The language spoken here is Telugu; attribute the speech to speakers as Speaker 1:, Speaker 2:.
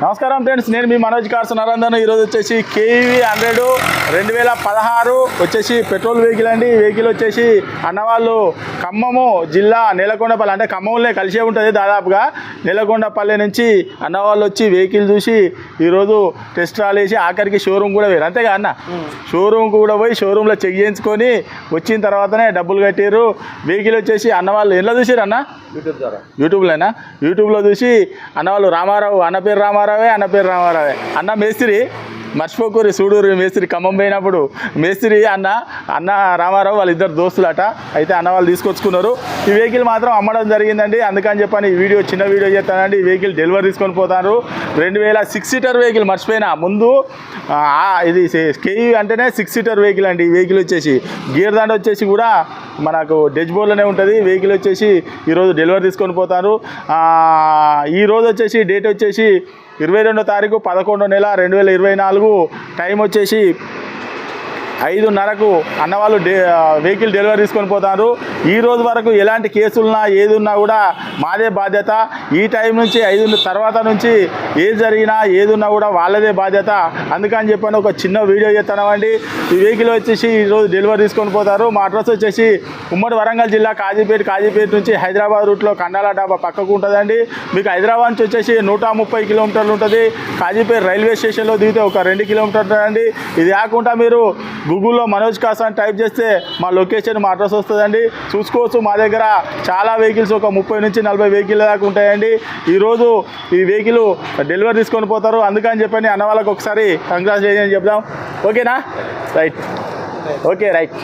Speaker 1: నమస్కారం ఫ్రెండ్స్ నేను మీ మనోజ్ కార్స్ నరందన్ ఈరోజు వచ్చేసి కేవీ హండ్రెడ్ రెండు వేల పదహారు వచ్చేసి పెట్రోల్ వెహికల్ అండి. ఈ వెహికల్ వచ్చేసి అన్నవాళ్ళు ఖమ్మము జిల్లా నేలకొండపల్లి అంటే ఖమ్మంలో కలిసే ఉంటుంది దాదాపుగా. నేలకొండపల్లి నుంచి అన్నవాళ్ళు వచ్చి వెహికల్ చూసి ఈరోజు టెస్ట్ రాల్ వేసి ఆఖరికి షోరూమ్ కూడా వేరు అంతేగా అన్న? షోరూమ్ కూడా పోయి షోరూంలో చెక్ చేయించుకొని వచ్చిన తర్వాతనే డబ్బులు కట్టారు వెహికల్ వచ్చేసి అన్నవాళ్ళు ఎలా చూసారు అన్న?
Speaker 2: యూట్యూబ్ ద్వారా.
Speaker 1: యూట్యూబ్లోనా? యూట్యూబ్లో చూసి అన్నవాళ్ళు రామారావు అన్న పేరు రామారావే అన్న పేరు రామారావే. అన్న మేస్త్రి మర్చిపోకూరి సూడూరు మేస్త్రి ఖమ్మం పోయినప్పుడు మేస్త్రి అన్న అన్న రామారావు వాళ్ళిద్దరు దోస్తులట. అయితే అన్న వాళ్ళు తీసుకొచ్చుకున్నారు. ఈ వెహికల్ మాత్రం అమ్మడం జరిగిందండి. అందుకని చెప్పని ఈ వీడియో చిన్న వీడియో చేస్తానండి. ఈ వెహికల్ డెలివరీ తీసుకొని పోతారు. రెండు వేల సిక్స్ సీటర్ వెహికల్ మర్చిపోయినా. ముందు ఇది కేయూ అంటేనే సిక్స్ సీటర్ వెహికల్ అండి. ఈ వెహికల్ వచ్చేసి గేర్ దాండ వచ్చేసి కూడా మనకు డెజ్బోర్డ్లోనే ఉంటుంది. వెహికల్ వచ్చేసి ఈరోజు డెలివరీ తీసుకొని పోతారు. ఈరోజు ఈ వచ్చేసి డేట్ వచ్చేసి ఇరవై రెండో తారీఖు పదకొండో నెల రెండు వేల ఇరవై నాలుగు టైం వచ్చేసి ఐదున్నరకు అన్నవాళ్ళు డే వెహికల్ డెలివరీ తీసుకొని పోతారు. ఈ రోజు వరకు ఎలాంటి కేసులున్నా ఏదున్నా కూడా మాదే బాధ్యత. ఈ టైం నుంచి ఐదు తర్వాత నుంచి ఏది జరిగినా ఏదున్నా కూడా వాళ్ళదే బాధ్యత. అందుకని చెప్పాను ఒక చిన్న వీడియో చేస్తున్నామండి ఈ వెహికల్ వచ్చేసి ఈరోజు డెలివరీ తీసుకొని పోతారు. మా అడ్రస్ వచ్చేసి ఉమ్మడి వరంగల్ జిల్లా కాజీపేట కాజీపేట నుంచి హైదరాబాద్ రూట్లో కండాల డాబా పక్కకు ఉంటుందండి. మీకు హైదరాబాద్ నుంచి వచ్చేసి నూట ముప్పై కిలోమీటర్లు ఉంటుంది. కాజీపేట రైల్వే స్టేషన్లో దిగితే ఒక రెండు కిలోమీటర్లు అండి ఇది కాకుండా మీరు గూగుల్లో మనోజ్ కాస్ అని టైప్ చేస్తే మా లొకేషన్ మా అడ్రస్ వస్తుందండి. చూసుకోవచ్చు మా దగ్గర చాలా వెహికల్స్ ఒక ముప్పై నుంచి నలభై వెహికల్ దాకా ఉంటాయండి. ఈరోజు ఈ వెహికల్ డెలివరీ తీసుకొని పోతారు. అందుకని చెప్పని అన్న వాళ్ళకి ఒకసారి కంగ్రాచులేషన్ చెప్దాం. ఓకేనా? రైట్. Okay right.